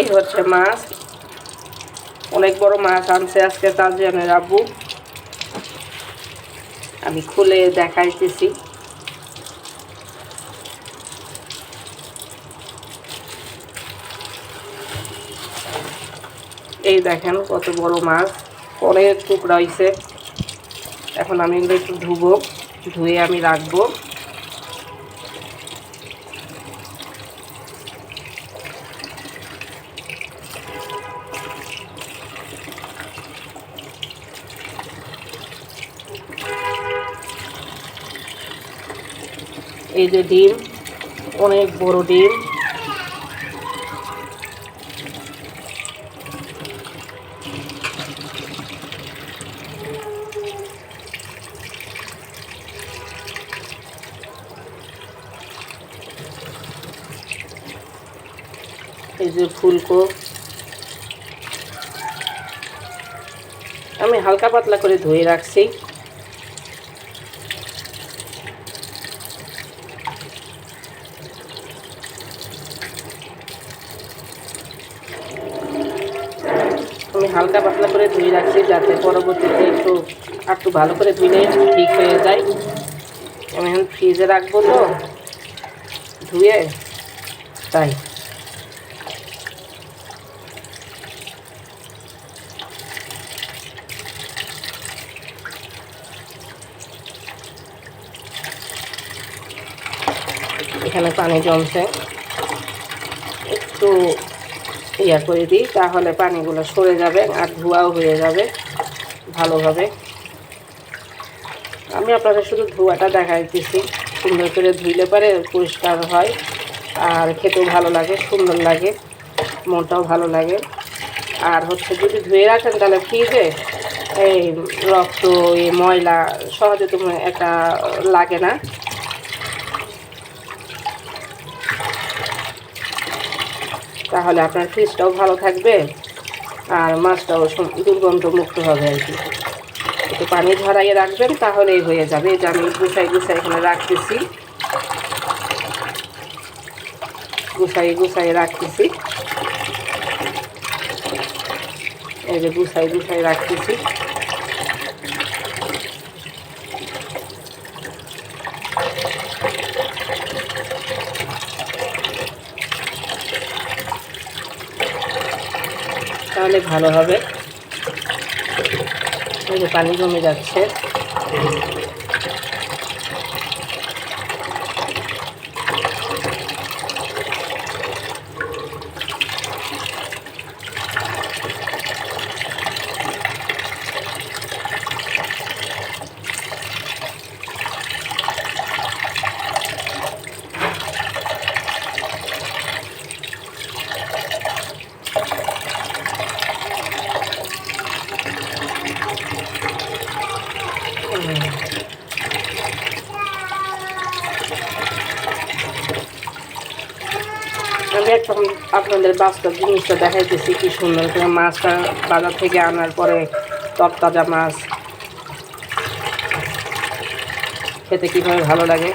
এই হচ্ছে মাছ। অনেক বড় মাছ আনছে আজকে তাজিয়ানের আব্বু। আমি খুলে দেখাইতেছি। এই দেখেন কত বড় মাছ, অনেক টুকরা হয়েছে এখন আমি এগুলো একটু ধুবো, ধুয়ে আমি রাখব। এই যে ডিম, অনেক বড় ডিম। এই যে ফুলকো। আমি হালকা পাতলা করে ধুয়ে রাখছি। আমি হালকা পাতলা করে ধুয়ে রাখছি যাতে পরবর্তীতে একটু একটু ভালো করে ধুইলে ঠিক হয়ে যায়। আমি এখন ফ্রিজে রাখব তো। ধুয়ে, তাই। এখানে পানি জমছে। একটু ইয়া করে দিই, তাহলে পানিগুলো সরে যাবে আর ধোয়াও হয়ে যাবে ভালোভাবে। আমি আপনাদের শুধু ধোয়াটা দেখাইতেছি, সুন্দর করে ধুইলে পারে পরিষ্কার হয় আর খেতেও ভালো লাগে, সুন্দর লাগে, মনটাও ভালো লাগে। আর হচ্ছে যদি ধুয়ে রাখেন তাহলে ফ্রিজে এই রক্ত, এই ময়লা সহজে তো একটা লাগে না। তাহলে আপনার ফ্রিজটাও ভালো থাকবে আর মাছটাও সম- দুর্গন্ধ মুক্ত হবে আর কি। একটু পানি ঝরাইয়ে রাখবেন, তাহলেই হয়ে যাবে। যে আমি গুছাই গুছাই এখানে রাখতেছি। গুছাই গুছাই রাখতেছি। এই যে গুছাই গুছাই রাখতেছি। তাহলে ভালো হবে। পানি জমে যাচ্ছে। আমি একটা আপনাদের বাস্তব জিনিসটা দেখাইতেছি, কি সুন্দর করে মাছটা বাজার থেকে আনার পরে তরতাজা মাছ। খেতে কীভাবে ভালো লাগে?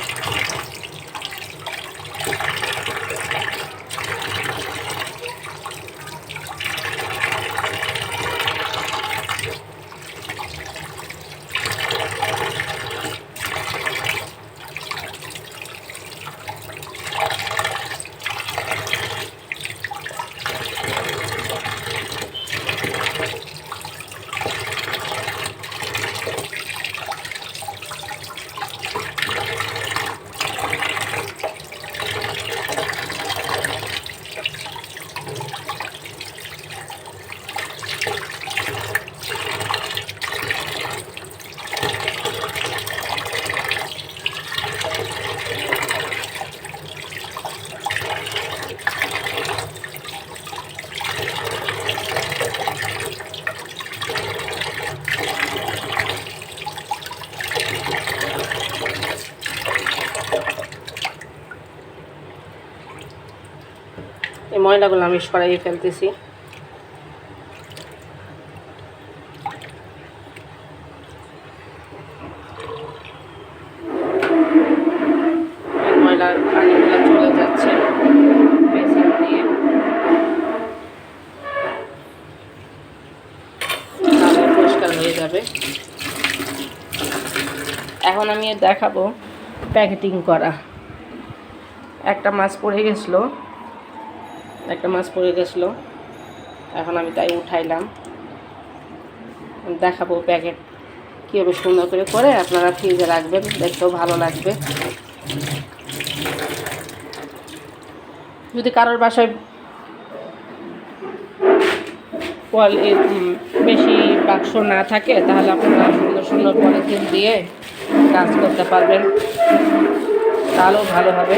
এই ময়লাগুলো আমি সরাইয়ে ফেলতেছি। ময়লার পানিগুলো চলে যাচ্ছে পরিষ্কার হয়ে যাবে। এখন আমি দেখাবো প্যাকেটিং করা। একটা মাছ পড়ে গেছিল। একটা মাছ পড়ে গেছিল। এখন আমি তাই উঠাইলাম। দেখাবো প্যাকেট কীভাবে সুন্দর করে করে আপনারা ফ্রিজে রাখবেন, দেখতেও ভালো লাগবে। যদি কারোর বাসায় পল- বেশি বাক্স না থাকে, তাহলে আপনারা সুন্দর সুন্দর পলিথিন দিয়ে কাজ করতে পারবেন। তাহলেও ভালো হবে।